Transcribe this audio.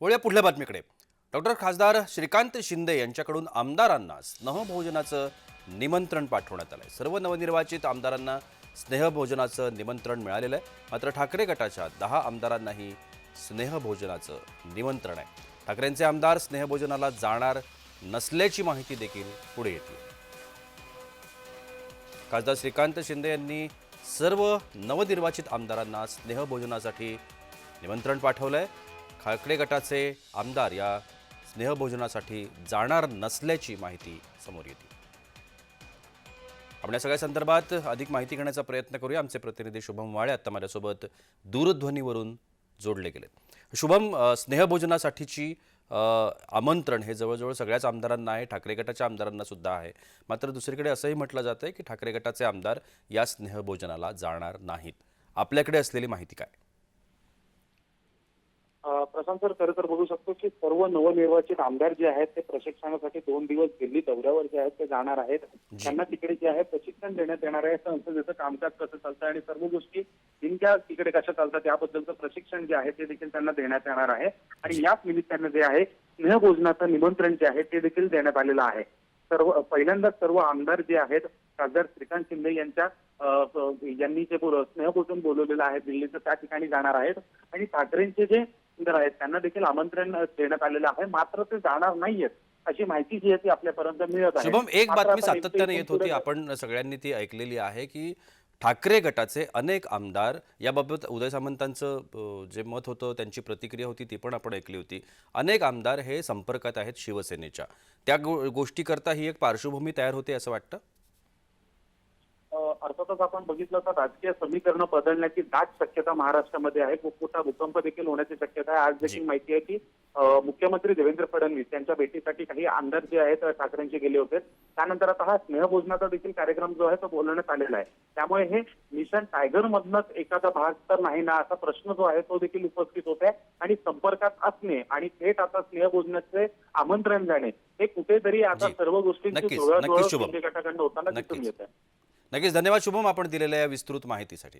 वळूया पुढल्या बातमीकडे. डॉक्टर खासदार श्रीकांत शिंदे यांच्याकडून आमदारांना स्नेहभोजनाचं निमंत्रण पाठवण्यात आलंय. सर्व नवनिर्वाचित आमदारांना स्नेहभोजनाचं निमंत्रण मिळालेलं आहे. मात्र ठाकरे गटाच्या दहा आमदारांनाही स्नेहभोजनाचं निमंत्रण आहे. ठाकरेंचे आमदार स्नेहभोजनाला जाणार नसल्याची माहिती देखील पुढे येते खासदार श्रीकांत शिंदे यांनी सर्व नवनिर्वाचित आमदारांना स्नेहभोजनासाठी निमंत्रण पाठवलंय. खाकडे गटाचे आमदार या स्नेहभोजनासाठी जाणार नसल्याची माहिती समोर येते. आपण या सगळ्या संदर्भात अधिक माहिती घेण्याचा प्रयत्न करूया. आमचे प्रतिनिधी शुभम वाळे आता माझ्यासोबत दूरध्वनीवरून जोडले गेले शुभम स्नेहभोजनासाठीची आमंत्रण हे जवळजवळ सगळ्याच आमदारांना आहे. ठाकरे गटाच्या आमदारांना सुद्धा आहे. मात्र दुसरीकडे असंही म्हटलं जातं आहे की ठाकरे गटाचे आमदार या स्नेहभोजनाला जाणार नाहीत. आपल्याकडे असलेली माहिती काय? प्रशांत सर खरं तर बघू शकतो की सर्व नवनिर्वाचित आमदार जे आहेत ते प्रशिक्षणासाठी दोन दिवस दिल्ली दौऱ्यावर जे आहेत ते जाणार आहेत. त्यांना तिकडे जे आहे प्रशिक्षण देण्यात येणार आहे. संसदेचं कामकाज कसं चालतं आणि सर्व गोष्टी नेमक्या तिकडे कशा चालतात याबद्दलचं प्रशिक्षण जे आहे ते देखील त्यांना देण्यात येणार आहे. आणि याच निमित्तानं जे आहे स्नेहभोजनाचं निमंत्रण जे आहे ते देखील देण्यात आलेलं आहे. सर्व पहिल्यांदा सर्व आमदार जे आहेत खासदार श्रीकांत शिंदे यांच्या यांनी जे स्नेहभोजन बोलवलेलं आहे दिल्लीचं त्या ठिकाणी जाणार आहेत. आणि ठाकरेंचे जे आमदार आहेत. त्यांना देखील आमंत्रण देण्यात आलेलं आहे. मात्र ते जाणार नाहीयेत अशी माहिती जी आहे ती आपल्यापर्यंत मिळत आहे. शुभम एक बातमी सातत्याने येत होती. आपण सगळ्यांनी ती ऐकलेली आहे की ठाकरे गटाचे अनेक आमदार याबाबत उदय सामंतांचं जे मत होतं त्यांची प्रतिक्रिया होती ती पण आपण ऐकली होती. अनेक आमदार हे संपर्कात आहेत शिवसेनेच्या. त्या गो गोष्टीकरता ही एक पार्श्वभूमी तयार होते असं वाटतं? अर्थातच आपण बघितलं तर राजकीय समीकरण बदलण्याची दाट शक्यता महाराष्ट्रामध्ये आहे. खूप मोठा भूकंप देखील होण्याची शक्यता आहे. आज देखील माहिती आहे की मुख्यमंत्री देवेंद्र फडणवीस यांच्या भेटीसाठी काही आमदार जे आहेत ठाकरेंचे गेले होते. त्यानंतर आता हा स्नेहभोजनाचा देखील कार्यक्रम जो आहे तो बोलवण्यात आलेला आहे. त्यामुळे हे मिशन टायगर मधनच एखादा भाग तर नाही ना असा प्रश्न जो आहे तो देखील उपस्थित होत. आहे आणि संपर्कात असणे आणि थेट आता स्नेहभोजनाचे आमंत्रण जाणे हे कुठेतरी आता. सर्व गोष्टींची गटाकडनं होताना दिसून. येत आहे नक्कीच धन्यवाद. शुभम आपण दिलेल्या या विस्तृत माहितीसाठी.